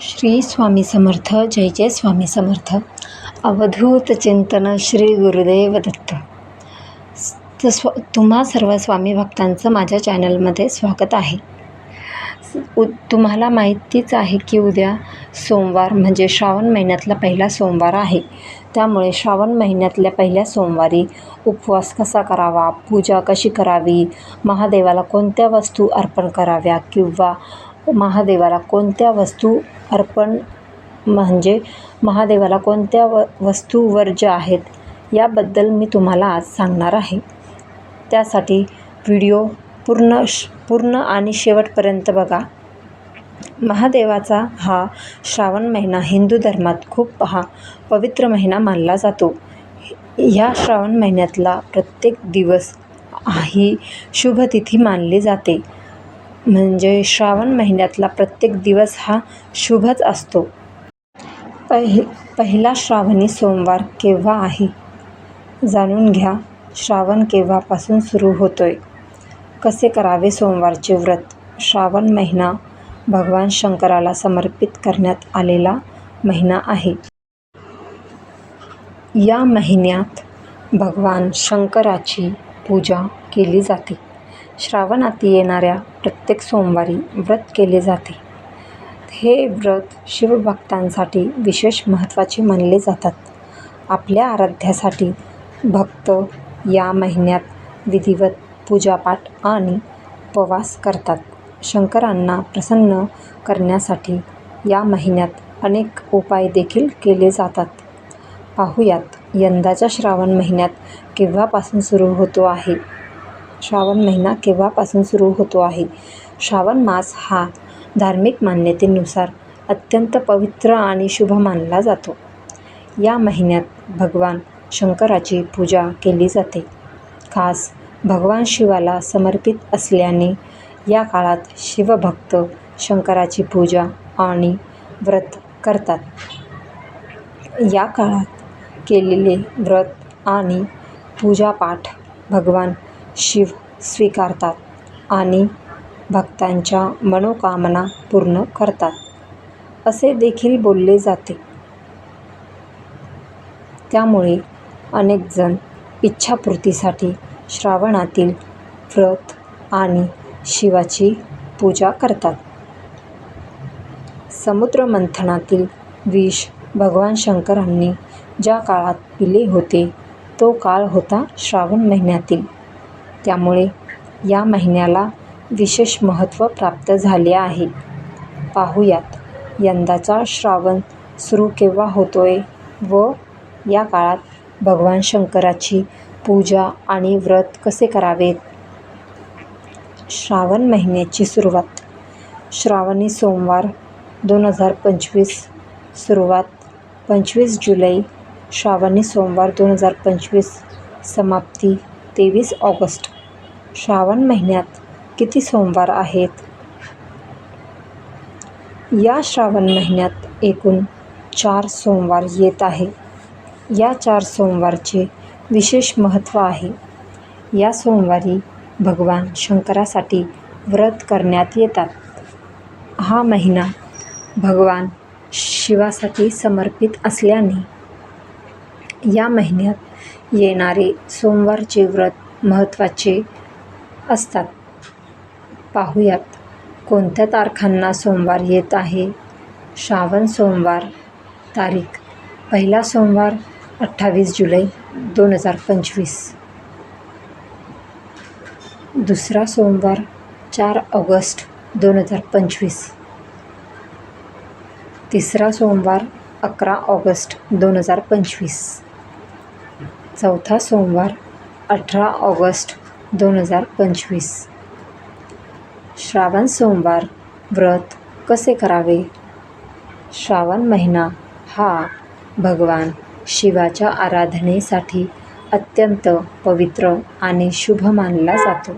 श्री स्वामी समर्थ जय जय स्वामी समर्थ. अवधूत चिंतन श्री गुरुदेव दत्त. त स्व तुम्हा सर्व स्वामी भक्तांचं माझ्या चॅनलमध्ये स्वागत आहे. उ तुम्हाला माहितीच आहे की उद्या सोमवार म्हणजे श्रावण महिन्यातला पहिला सोमवार आहे. त्यामुळे श्रावण महिन्यातल्या पहिल्या सोमवारी उपवास कसा करावा पूजा कशी करावी महादेवाला कोणत्या वस्तू अर्पण कराव्या किंवा महादेवाला कोणत्या वस्तू अर्पण म्हणजे महादेवाला कोणत्या व वस्तू वर्ज्य आहेत याबद्दल मी तुम्हाला आज सांगणार आहे. त्यासाठी व्हिडिओ पूर्ण श पूर्ण आणि शेवटपर्यंत बघा. महादेवाचा हा श्रावण महिना हिंदू धर्मात खूप हा पवित्र महिना मानला जातो. ह्या श्रावण महिन्यातला प्रत्येक दिवस ही शुभतिथी मानली जाते. म्हणजे श्रावण महिन्यातला प्रत्येक दिवस हा शुभच असतो. पहि पहिला श्रावणी सोमवार केव्हा आहे? जाणून घ्या श्रावण केव्हापासून सुरू होतोय? कसे करावे सोमवारचे व्रत? श्रावण महिना भगवान शंकराला समर्पित करण्यात आलेला महिना आहे. या महिन्यात भगवान शंकराची पूजा केली जाते. श्रावणात येणाऱ्या प्रत्येक सोमवारी व्रत केले जाते. हे व्रत शिवभक्तांसाठी विशेष महत्त्वाचे मानले जातात. आपल्या आराध्यासाठी भक्त या महिन्यात विधिवत पूजापाठ आणि उपवास करतात. शंकरांना प्रसन्न करण्यासाठी या महिन्यात अनेक उपाय देखील केले जातात. पाहुयात यंदाच्या श्रावण महिन्यात केव्हापासून सुरू होतो आहे? श्रावण महिना केव्हापासून सुरू होतो आहे? श्रावण मास हा धार्मिक मान्यतेनुसार अत्यंत पवित्र आणि शुभ मानला जातो. या महिन्यात भगवान शंकराची पूजा केली जाते. खास भगवान शिवाला समर्पित असल्याने या काळात शिवभक्त शंकराची पूजा आणि व्रत करतात. या काळात केलेले व्रत आणि पूजापाठ भगवान शिव स्वीकारतात आणि भक्तांच्या मनोकामना पूर्ण करतात. असे देखील बोलले जाते. त्यामुळे अनेकजण इच्छापूर्तीसाठी श्रावणातील व्रत आणि शिवाची पूजा करतात. समुद्रमंथनातील विष भगवान शंकरांनी ज्या काळात पिले होते तो काळ होता श्रावण महिन्यातील. त्यामुळे या महिन्याला विशेष महत्त्व प्राप्त झाले आहे. पाहुयात यंदाचा श्रावण सुरू केव्हा होतो आहे व या काळात भगवान शंकराची पूजा आणि व्रत कसे करावेत? श्रावण महिन्याची सुरुवात. श्रावणी सोमवार दोन हजार पंचवीस सुरुवात. पंचवीस जुलै श्रावणी सोमवार दोन हजार पंचवीस समाप्ती तेवीस ऑगस्ट. श्रावण महिन्यात किती सोमवार आहेत? या श्रावण महिन्यात एकूण चार सोमवार येत आहे. या चार सोमवारचे विशेष महत्त्व आहे. या सोमवारी भगवान शंकरासाठी व्रत करण्यात येतात. हा महिना भगवान शिवासाठी समर्पित असल्याने या महिन्यात येणारे सोमवारचे व्रत महत्त्वाचे असतात. पाहुयात कोणत्या तारखांना सोमवार येत आहे? श्रावण सोमवार तारीख पहिला सोमवार अठ्ठावीस जुलै दोन हजार पंचवीस. दुसरा सोमवार चार ऑगस्ट दोन हजार पंचवीस. तिसरा सोमवार अकरा ऑगस्ट दोन हजार पंचवीस. चौथा सोमवार अठरा ऑगस्ट दोन हजार पंचवीस. श्रावण सोमवार व्रत कसे करावे? श्रावण महिना हा भगवान शिवाच्या आराधनेसाठी अत्यंत पवित्र आणि शुभ मानला जातो.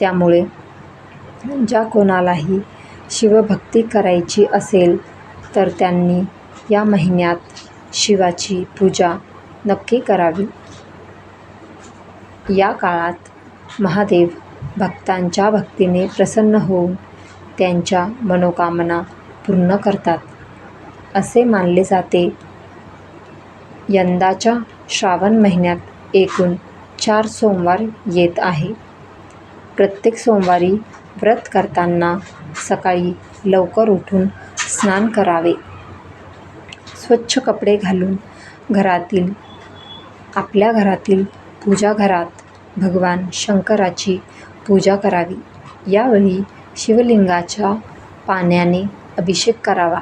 त्यामुळे ज्या कोणालाही शिवभक्ती करायची असेल तर त्यांनी या महिन्यात शिवाची पूजा नक्की करावी. या काळात महादेव भक्तांच्या भक्तीने प्रसन्न होऊन त्यांच्या मनोकामना पूर्ण करतात. असे मानले जाते. यंदाच्या श्रावण महिन्यात एकूण चार सोमवार येत आहे. प्रत्येक सोमवारी व्रत करताना सकाळी लवकर उठून स्नान करावे. स्वच्छ कपडे घालून घरातील आपल्या घरातील पूजा घरात भगवान शंकराची पूजा करावी. यावेळी शिवलिंगाच्या पाण्याने अभिषेक करावा.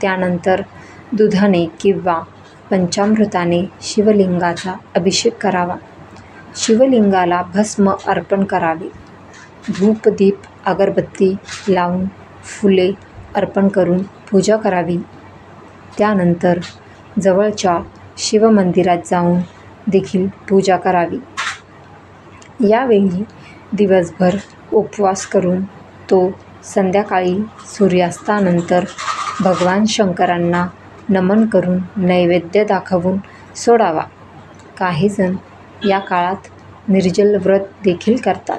त्यानंतर दुधाने किंवा पंचामृताने शिवलिंगाचा अभिषेक करावा. शिवलिंगाला भस्म अर्पण करावे. धूपदीप अगरबत्ती लावून फुले अर्पण करून पूजा करावी. त्यानंतर जवळच्या शिवमंदिरात जाऊन देखील पूजा करावी. यावेळी दिवसभर उपवास करून तो संध्याकाळी सूर्यास्तानंतर भगवान शंकरांना नमन करून नैवेद्य दाखवून सोडावा. काहीजण या काळात निर्जल व्रत देखील करतात.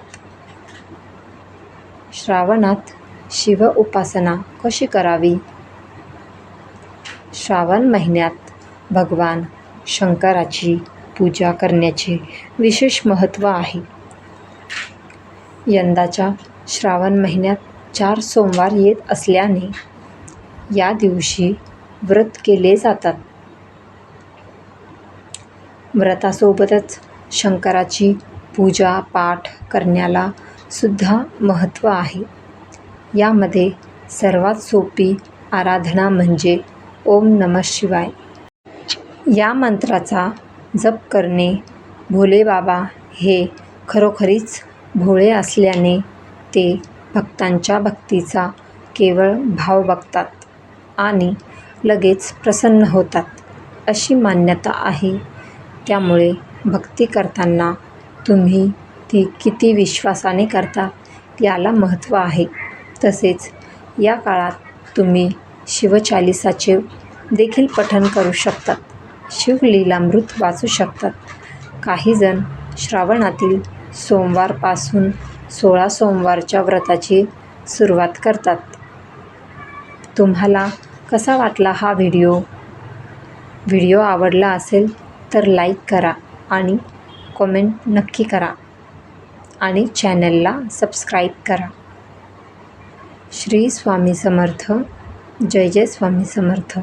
श्रावणात शिव उपासना कशी करावी? श्रावण महिन्यात भगवान शंकराची पूजा करण्याचे विशेष महत्त्व आहे. यंदाच्या श्रावण महिन्यात चार सोमवार येत असल्याने या दिवशी व्रत केले जातात. व्रतासोबतच शंकराची पूजा पाठ करण्याला सुद्धा महत्त्व आहे. यामध्ये सर्वात सोपी आराधना म्हणजे ओम नमः शिवाय. या मंत्राचा जप करणे. भोले बाबा हे खरोखरीच भोळे असल्याने ते भक्तांच्या भक्तीचा केवळ भाव बघतात आणि लगेच प्रसन्न होतात अशी मान्यता आहे. त्यामुळे भक्ती करताना तुम्ही ती किती विश्वासाने करता याला महत्त्व आहे. तसेच या काळात तुम्ही शिवचालिसाचे देखील पठण करू शकतात. शिवलीलामृत वाचू शकतात. काहीजण श्रावणातील सोमवारपासून सोळा सोमवारच्या व्रताची सुरुवात करतात. तुम्हाला कसा वाटला हा व्हिडिओ? व्हिडिओ आवडला असेल तर लाईक करा आणि कमेंट नक्की करा आणि चॅनलला सबस्क्राईब करा. श्री स्वामी समर्थ. जय जय स्वामी समर्थ.